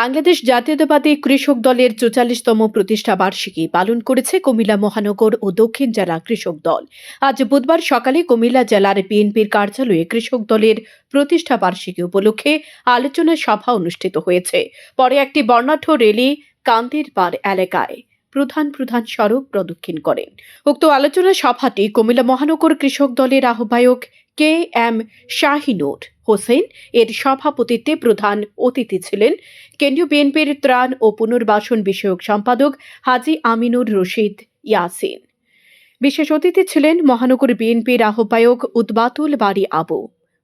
বাংলাদেশ জাতীয়তাবাদী কৃষক দলের চৌচাল্লিশতম প্রতিষ্ঠা বার্ষিকী পালন করেছে কুমিল্লা মহানগর ও দক্ষিণ জেলা কৃষক দল। আজ বুধবার সকালে কুমিল্লা জেলার বিএনপির কার্যালয়ে কৃষক দলের প্রতিষ্ঠা বার্ষিকী উপলক্ষে আলোচনা সভা অনুষ্ঠিত হয়েছে। পরে একটি বর্ণাঢ্য রেলি কান্দির পার এলাকায় প্রধান প্রধান সড়ক প্রদক্ষিণ করেন। উক্ত আলোচনা সভাটি কুমিল্লা মহানগর কৃষক দলের আহ্বায়ক কে এম শাহিনুর হোসেন এর সভাপতিত্বে প্রধান অতিথি ছিলেন কেন্দ্রীয় বিএনপির ত্রাণ ও পুনর্বাসন বিষয়ক সম্পাদক হাজি আমিনুর রশিদ ইয়াসিন। বিশেষ অতিথি ছিলেন মহানগর বিএনপির আহ্বায়ক উদ্বাতুল বাড়ি আবু।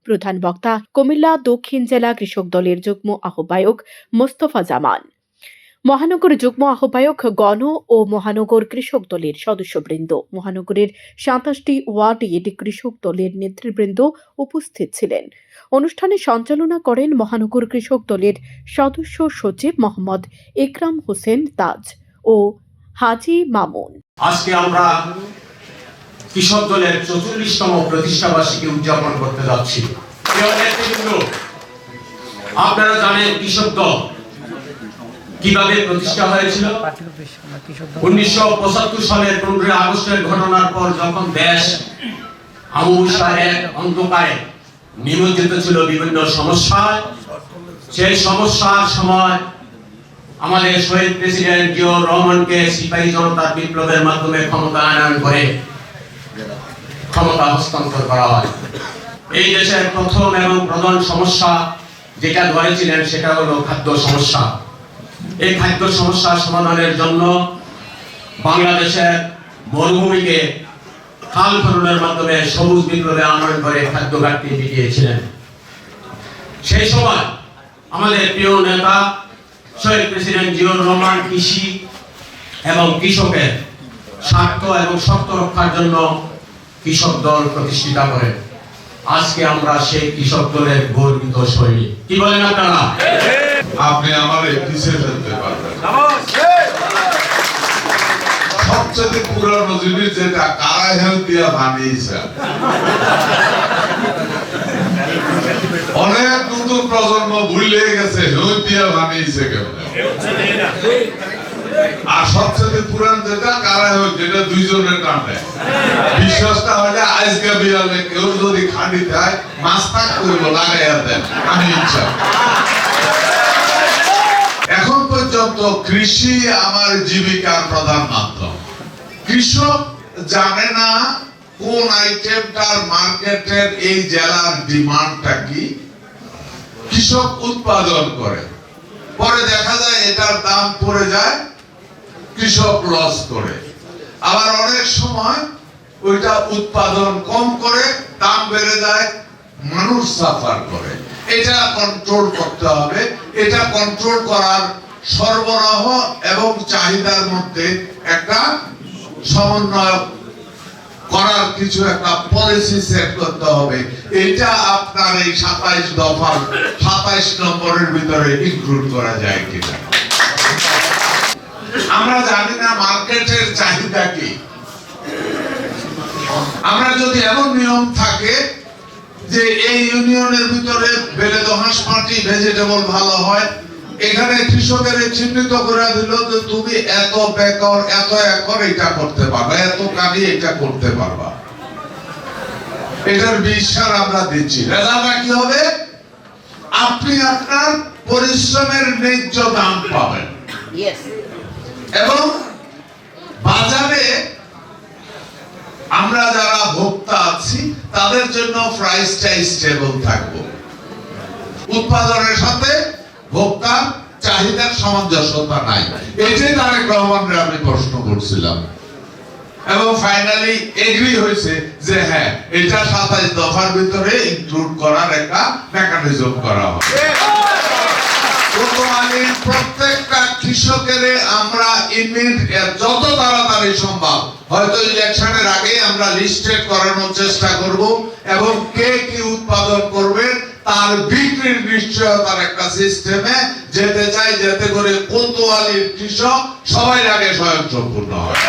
প্রধান বক্তা কুমিল্লা দক্ষিণ জেলা কৃষক দলের যুগ্ম আহ্বায়ক মোস্তফা জামান। মহানগর যুগ্ম আহ্বায়ক গণ ও মহানগর কৃষক দলের সদস্যবৃন্দ। মহানগরের সাতাশটি ওয়ার্ডের কৃষক দলের নেতৃবৃন্দ উপস্থিত ছিলেন। অনুষ্ঠানে সঞ্চালনা করেন মহানগর কৃষক দলের সদস্য সচিব মোহাম্মদ ইকরাম হোসেন তাজ ও হাজি মামুন। আজকে আমরা কৃষক দলের চৌচল্লিশতম প্রতিষ্ঠা বার্ষিকী উদযাপন করতে যাচ্ছি। আপনারা জানেন কৃষক দল কীভাবে প্রতিষ্ঠা হয়েছিল? উনিশশো পঁচাত্তর সালের পনেরোই আগস্টের ঘটনার পর যখন দেশ আমুষার এক অন্ধকারে নিমজ্জিত ছিল বিভিন্ন সমস্যায়। সেই সমস্যার সময় আমাদের শহীদ প্রেসিডেন্ট জিয়াউর রহমানকে সিপাহী জনতার বিপ্লবের মাধ্যমে ক্ষমতা আনয়ন করে ক্ষমতা হস্তান্তর করা হয়। এই দেশের প্রথম এবং প্রধান সমস্যা যেটা ধরেছিলেন সেটা হলো খাদ্য সমস্যা। এই খাদ্য সমস্যা সমাধানের জন্য বাংলাদেশের মরুভূমিকে খাল খননের মাধ্যমে সবুজ বিপ্লবে আনয়ন করে খাদ্য ঘাটতি মিটিয়েছিলেন। সেই সময় আমাদের প্রিয় নেতা, শহীদ প্রেসিডেন্ট জিয়র রহমান কৃষি এবং কৃষকের স্বার্থ এবং শর্ত রক্ষার জন্য কৃষক দল প্রতিষ্ঠিত করেন আজকে আমরা সেই কৃষক দলের গর্বিত সৈনিক। কি বলেন আপনারা? আপনি আমার পিছিয়ে ফেলতে পারবেন। সবচেয়ে পুরানো জিনিস যেটা কারা হেল দিয়া বানিয়েছে অনেক নতুন প্রজন্ম ভুলে গেছে হেল দিয়া বানিয়েছে কেমন? আর সবচেয়ে পুরান যেটা কারা হেল যেটা দুইজনের কাণ্ডে বিশ্বাসটা হলে আজকে বিয়ালে কেউ যদি খাঁটি দেয় মাছ থাক করব লাগাইয়া দেন আমি ইচ্ছা এখন পর্যন্ত কৃষি আমার জীবিকার প্রধান মাধ্যম। কৃষক জানে না কোন আইটেমটার মার্কেটের এই জেলার ডিমান্ডটা কি। কৃষক উৎপাদন করে। পরে দেখা যায় এটার দাম পড়ে যায়, কৃষক লস করে। আবার অনেক সময় ওইটা উৎপাদন কম করে, দাম বেড়ে যায়, মানুষ সাফার করে। এটা কন্ট্রোল করতে হবে। এটা কন্ট্রোল করার সরবরাহ এবং চাহিদার মধ্যে একটা সমন্বয় করার কিছু একটা পলিসি সেট করতে হবে। এটা আপনার এই সাতাইশ দফার, সাতাইশ নম্বরের ভিতরে ইনক্লুড করা যায় কিনা। আমরা জানি না মার্কেটের চাহিদা কি। আমরা যদি এমন নিয়ম থাকে যে এই ইউনিয়নের ভিতরে বেলে দহাস মাটি ভেজিটেবল ভালো হয় এখানে কৃষকের চিহ্নিত করে দিল যে তুমি এত বেকর এত একর এটা করতে পারবা এত কালি এটা করতে পারবা। এটার বিশ্বাস আমরা দিচ্ছি। রেজাল্টটা কি হবে? আপনি আপনার পরিশ্রমের ন্যায্য দাম পাবেন। এবং বাজারে আমরা যারা ভোক্তা আছি তাদের জন্য প্রাইসটা স্টেবল থাকব। উৎপাদনের সাথে ভোক্তার চাহিদার সামঞ্জস্যতা নাই। তারেক রহমানের আমি প্রশ্ন করছিলাম। এবং ফাইনালি এগ্রি হয়েছে যে হ্যাঁ এটা দফার ভিতরে ইনক্লুড করার একটা মেকানিজম করা হবে। প্রত্যেকটা কৃষকের আমরা যত তাড়াতাড়ি সম্ভব, হয়তো ইলেকশনের আগে আমরা লিস্টেড করানোর চেষ্টা করব এবং কে কি উৎপাদন তার বিক্রির নিশ্চয়তার একটা সিস্টেমে যেতে চাই, যেতে করে কোতোয়ালির কৃষক সবাই আগে স্বয়ংসম্পূর্ণ হয়।